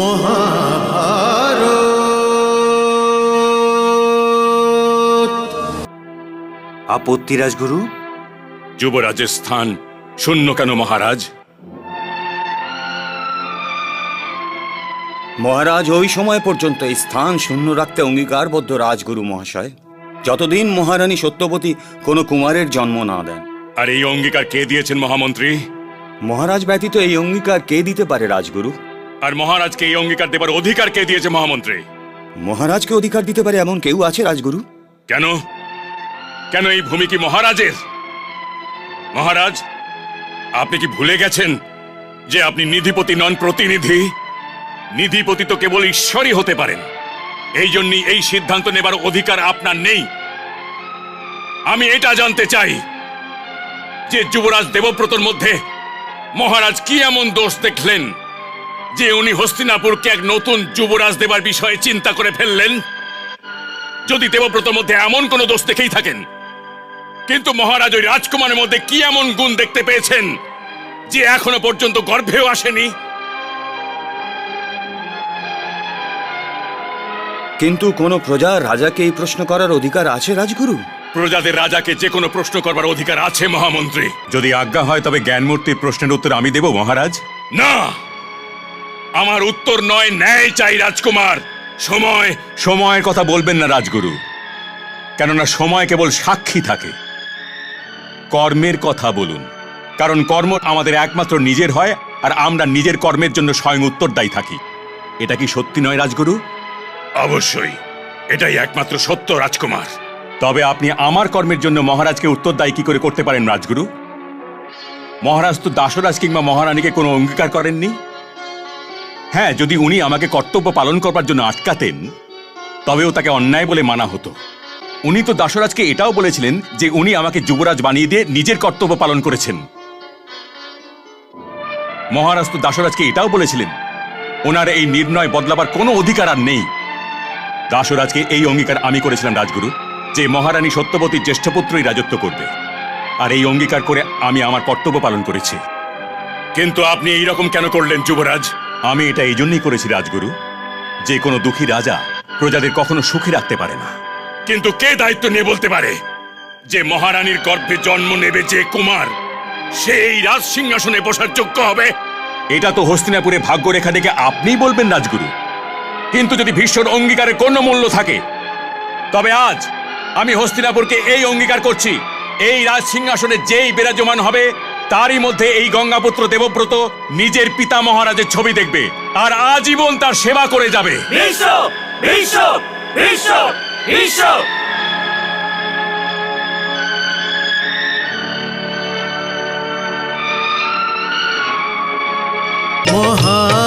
মহাভারত। আপত্তি রাজগুরু? যুবরাজের স্থান শূন্য কেন মহারাজ? মহারাজ ওই সময় পর্যন্ত এই স্থান শূন্য রাখতে অঙ্গীকারবদ্ধ রাজগুরু মহাশয়। যতদিন মহারানী সত্যবতী কোনো কুমারের জন্ম না দেন। আর এই অঙ্গীকার কে দিয়েছেন মহামন্ত্রী? মহারাজ ব্যতীত এই অঙ্গীকার কে দিতে পারে রাজগুরু? আর মহারাজকে এই অঙ্গীকার দেবার অধিকার কে দিয়েছে মহামন্ত্রী? মহারাজকে অধিকার দিতে পারে এমন কেউ আছে রাজগুরু? কেন? কেন এই ভূমি কি মহারাজের? মহারাজ আপনি কি ভুলে গেছেন যে আপনি নিধিপতি নন প্রতিনিধি? নিধিপতি তো কেবল ঈশ্বরই হতে পারেন। এই জন্যই এই সিদ্ধান্ত নেবার অধিকার আপনার নেই। আমি এটা জানতে চাই যে যুবরাজ দেবব্রতর মধ্যে মহারাজ কি এমন দোষ দেখলেন? যে উনি হস্তিনাপুরকে এক নতুন যুবরাজ দেবার বিষয়ে চিন্তা করে ফেললেন। যদি দেবব্রতর মধ্যে এমন কোনো দোষ দেখেই থাকেন কিন্তু মহারাজ ওই রাজকুমারের মধ্যে কি এমন গুণ দেখতে পেয়েছেন যে এখনও পর্যন্ত গর্ভেও আসেনি? কিন্তু কোনো প্রজা রাজাকে এই প্রশ্ন করার অধিকার আছে রাজগুরু? প্রজাদের রাজাকে যে কোনো প্রশ্ন করবার অধিকার আছে মহামন্ত্রী। যদি আজ্ঞা হয় তবে জ্ঞানমূর্তির প্রশ্নের উত্তর আমি দেব মহারাজ? না! আমার উত্তর নয় ন্যায় চাই রাজকুমার। সময় সময়ের কথা বলবেন না রাজগুরু। কেননা সময় কেবল সাক্ষী থাকে। কর্মের কথা বলুন। কারণ কর্ম আমাদের একমাত্র নিজের হয় আর আমরা নিজের কর্মের জন্য স্বয়ং উত্তরদায়ী থাকি। এটা কি সত্যি নয় রাজগুরু? অবশ্যই। এটাই একমাত্র সত্য রাজকুমার। তবে আপনি আমার কর্মের জন্য মহারাজকে উত্তরদায়ী কি করে করতে পারেন রাজগুরু? মহারাজ তো দাসরাজ কিংবা মহারানীকে কোনো অঙ্গীকার করেননি? হ্যাঁ যদি উনি আমাকে কর্তব্য পালন করবার জন্য আটকাতেন, তবেও তাকে অন্যায় বলে মানা হতো। উনি তো দাসরাজকে এটাও বলেছিলেন যে উনি আমাকে যুবরাজ বানিয়ে দিয়ে নিজের কর্তব্য পালন করেছেন। মহারাজ তো দাসরাজকে এটাও বলেছিলেন, ওনার এই নির্ণয় বদলাবার কোনো অধিকার আর নেই। দাসরাজকে এই অঙ্গীকার আমি করেছিলাম, রাজগুরু, যে মহারানী সত্যবতীর জ্যেষ্ঠপুত্রই রাজত্ব করবে, আর এই অঙ্গীকার করে আমি আমার কর্তব্য পালন করেছি। কিন্তু আপনি এই রকম কেন করলেন, যুবরাজ? আমি এটা এই জন্যই করেছি রাজগুরু যে কোনো দুঃখী রাজা প্রজাদের কখনো সুখী রাখতে পারে না। কিন্তু কে দায়িত্ব নিয়ে বলতে পারে? যে মহারানীর গর্ভে জন্ম নেবে যে কুমার সে এই রাজ সিংহাসনে বসার যোগ্য হবে? এটা তো হস্তিনাপুরে ভাগ্যরেখা দেখে আপনিই বলবেন রাজগুরু। কিন্তু যদি ভীষ্মর অঙ্গীকারের কোনো মূল্য থাকে তবে আজ আমি হস্তিনাপুরকে এই অঙ্গীকার করছি এই রাজ সিংহাসনে যেই বিরাজমান হবে তারই মধ্যে এই গঙ্গাপুত্র দেবব্রত নিজের পিতা মহারাজের ছবি দেখবে আর আজীবন তার সেবা করে যাবে। মহা